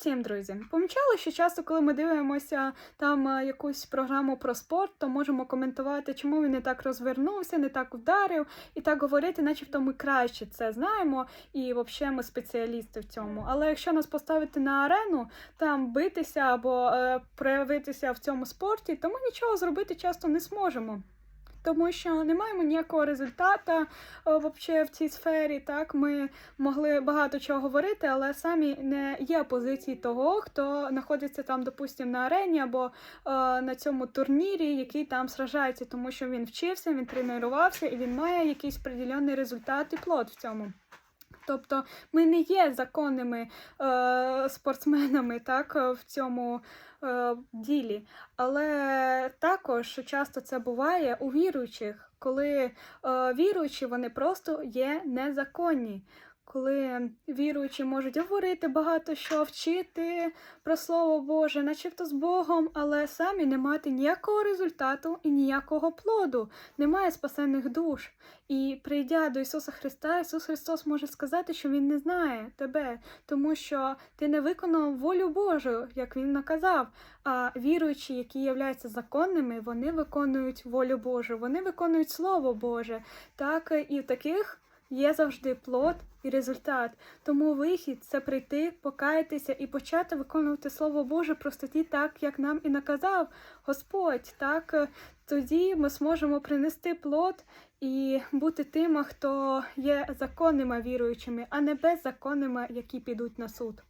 всім, друзі! Помічали, що часто, коли ми дивимося там е, якусь програму про спорт, то можемо коментувати, чому він не так розвернувся, не так вдарив, і так говорити, начебто ми краще це знаємо, і взагалі ми спеціалісти в цьому. Але якщо нас поставити на арену, там битися або е, проявитися в цьому спорті, то ми нічого зробити часто не зможемо. Тому що не маємо ніякого результату е, в цій сфері. Так, ми могли багато чого говорити, але самі не є позиції того, хто знаходиться там, допустимо, на арені або е, на цьому турнірі, який там сражається, тому що він вчився, він тренувався і він має якийсь приділений результат і плод в цьому. Тобто ми не є законними е, спортсменами так, е, в цьому е, ділі. Але також часто це буває у віруючих, коли е, віруючі вони просто є незаконні. Коли віруючі можуть говорити багато що, вчити про Слово Боже, начебто з Богом, але самі не мати ніякого результату і ніякого плоду, немає спасених душ. І прийдя до Ісуса Христа, Ісус Христос може сказати, що Він не знає тебе, тому що ти не виконав волю Божу, як Він наказав. А віруючі, які являються законними, вони виконують волю Божу, вони виконують Слово Боже. Так і в таких є завжди плод і результат. Тому вихід це прийти, покаятися і почати виконувати Слово Боже простоті так, як нам і наказав Господь. Так тоді ми зможемо принести плод і бути тими, хто є законними віруючими, а не беззаконними, які підуть на суд.